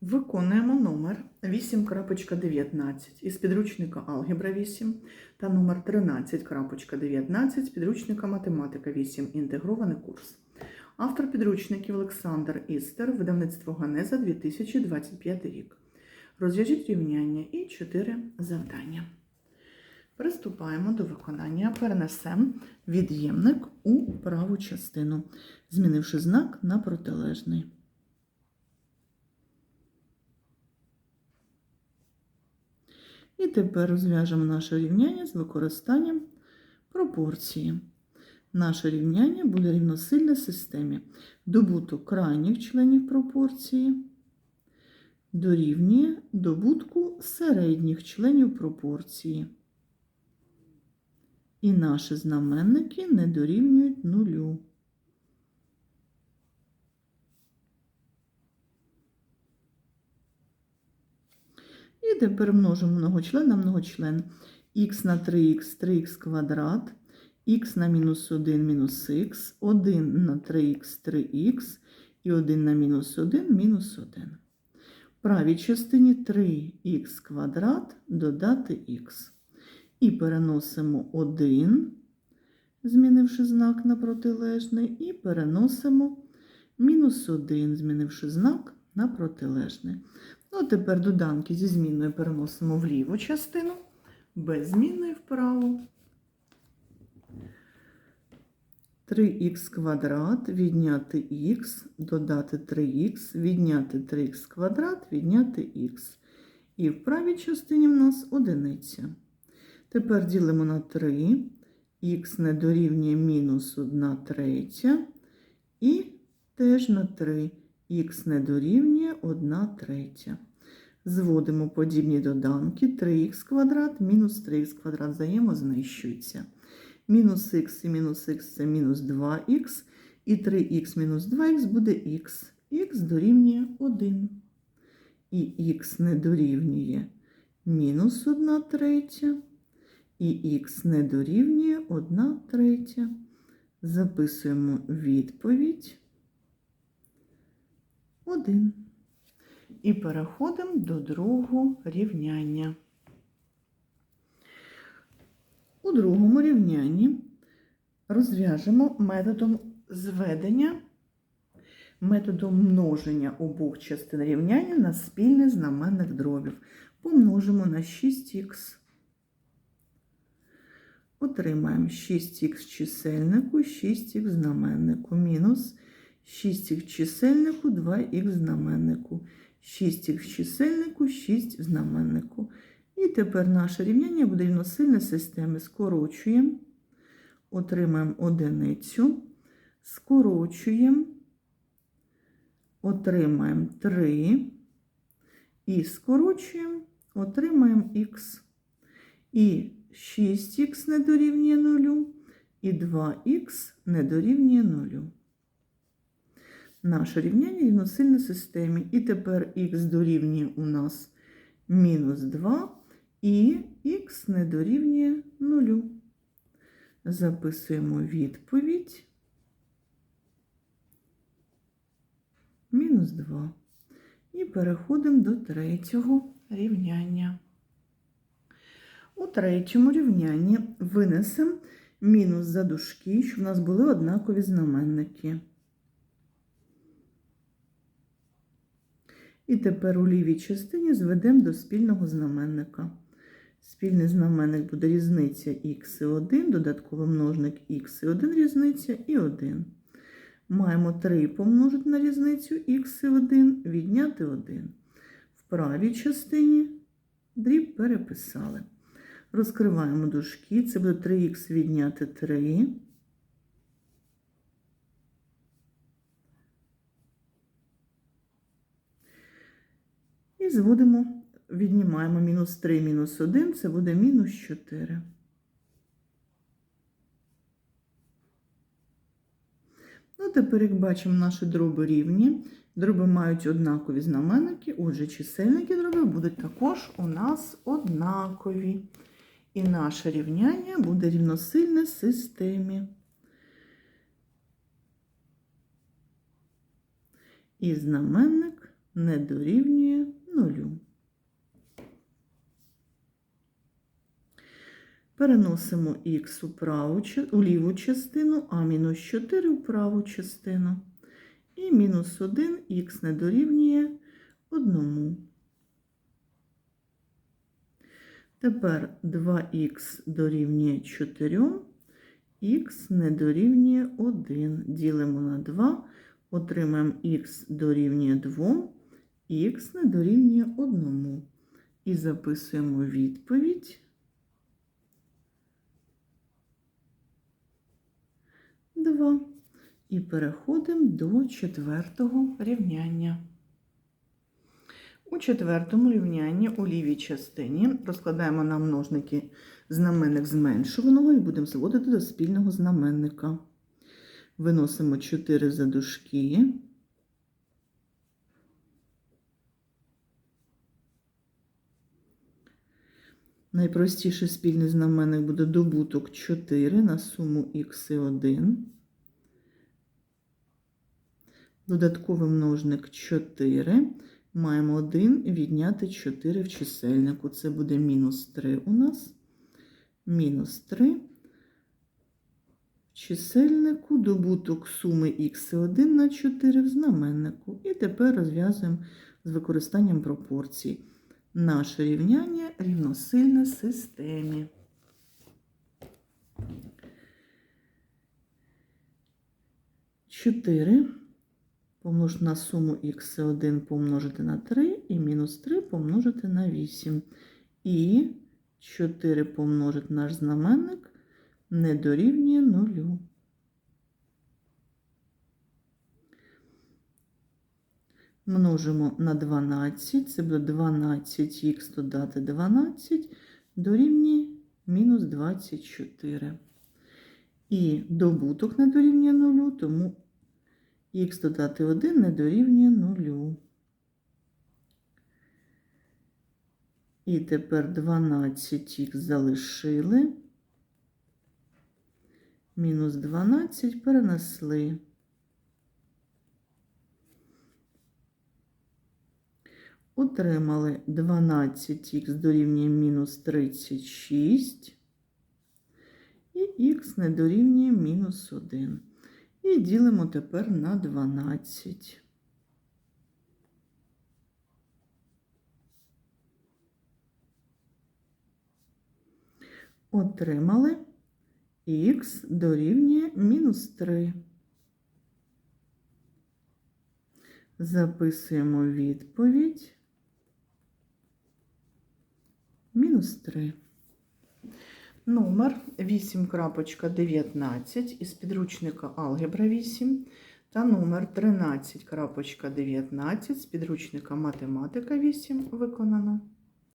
Виконуємо номер 8.19 із підручника Алгебра 8 та номер 13.19 з підручника Математика 8. Інтегрований курс. Автор підручників Олександр Істер, видавництво Ганеза 2025 рік. Розв'яжіть рівняння і 4 завдання. Приступаємо до виконання. Перенесемо від'ємник у праву частину, змінивши знак на протилежний. І тепер розв'яжемо наше рівняння з використанням пропорції. Наше рівняння буде рівносильне системі. Добуток крайніх членів пропорції дорівнює добутку середніх членів пропорції. І наші знаменники не дорівнюють нулю. І тепер множимо многочлен на многочлен. х на 3х, 3х квадрат, х на мінус 1 мінус х, 1 на 3х, 3х і 1 на мінус 1 мінус 1. В правій частині 3х квадрат додати х. І переносимо 1, змінивши знак на протилежний, і переносимо мінус 1, змінивши знак на протилежний. Ну, тепер доданки зі зміною переносимо в ліву частину, без змінної вправо. 3х квадрат відняти х, додати 3х, відняти 3х квадрат, відняти х. І в правій частині в нас одиниця. Тепер ділимо на 3, х не дорівнює мінус 1 третя, і теж на 3 х не дорівнює 1 третя. Зводимо подібні доданки 3х квадрат мінус 3х квадрат взаємознищуються. Мінус х і мінус х це мінус 2х, і 3х мінус 2х буде х. х дорівнює 1. І х не дорівнює мінус 1 третя, і х не дорівнює 1 третя. Записуємо відповідь 1. І переходимо до другого рівняння. У другому рівнянні розв'яжемо методом зведення, методом множення обох частин рівняння на спільний знаменник дробів. Помножимо на 6х. Отримаємо 6х чисельнику, 6х знаменнику, мінус 6х чисельнику, 2х знаменнику. 6х чисельнику, 6 в знаменнику. І тепер наше рівняння буде рівносильне системи. Скорочуємо, отримаємо одиницю, скорочуємо, отримаємо 3 і скорочуємо, отримаємо х. І 6х не дорівнює 0, і 2х не дорівнює 0 наше рівняння рівносильне системі. І тепер х дорівнює у нас мінус 2 і х не дорівнює 0. Записуємо відповідь. Мінус 2. І переходимо до третього рівняння. У третьому рівнянні винесемо мінус за дужки, щоб у нас були однакові знаменники. І тепер у лівій частині зведемо до спільного знаменника. Спільний знаменник буде різниця х і 1, додатковий множник х і 1 різниця і 1. Маємо 3 помножити на різницю х і 1, відняти 1. В правій частині дріб переписали. Розкриваємо дужки, це буде 3х відняти 3. І зводимо, віднімаємо мінус 3, мінус 1, це буде мінус 4. Ну, тепер, як бачимо, наші дроби рівні. Дроби мають однакові знаменники, отже, чисельники дробів будуть також у нас однакові. І наше рівняння буде рівносильне системі. І знаменник не дорівнює 0. Переносимо х у, праву, у ліву частину, а мінус 4 у праву частину. І мінус 1 х не дорівнює 1. Тепер 2х дорівнює 4, х не дорівнює 1. Ділимо на 2, отримаємо х дорівнює 2, х не дорівнює 1. І записуємо відповідь. 2. І переходимо до четвертого рівняння. У четвертому рівнянні у лівій частині розкладаємо на множники знаменник зменшуваного і будемо зводити до спільного знаменника. Виносимо 4 за дужки. Найпростіший спільний знаменник буде добуток 4 на суму х і 1. Додатковий множник 4. Маємо 1 відняти 4 в чисельнику. Це буде мінус 3 у нас. Мінус 3. В чисельнику добуток суми х і 1 на 4 в знаменнику. І тепер розв'язуємо з використанням пропорцій. Наше рівняння рівносильне системі. Чотири помножити на суму х1 помножити на 3 і мінус 3 помножити на 8. І 4 помножити наш знаменник не дорівнює 0. Множимо на 12, це буде 12х додати 12, дорівнює мінус 24. І добуток не дорівнює 0, тому х додати 1 не дорівнює 0. І тепер 12х залишили. Мінус 12 перенесли. Отримали 12х дорівнює мінус 36. І х не дорівнює мінус 1. І ділимо тепер на 12. Отримали х дорівнює мінус 3. Записуємо відповідь. Мінус 3. Номер 8.19 із підручника Алгебра 8 та номер 13.19 з підручника Математика 8 виконано.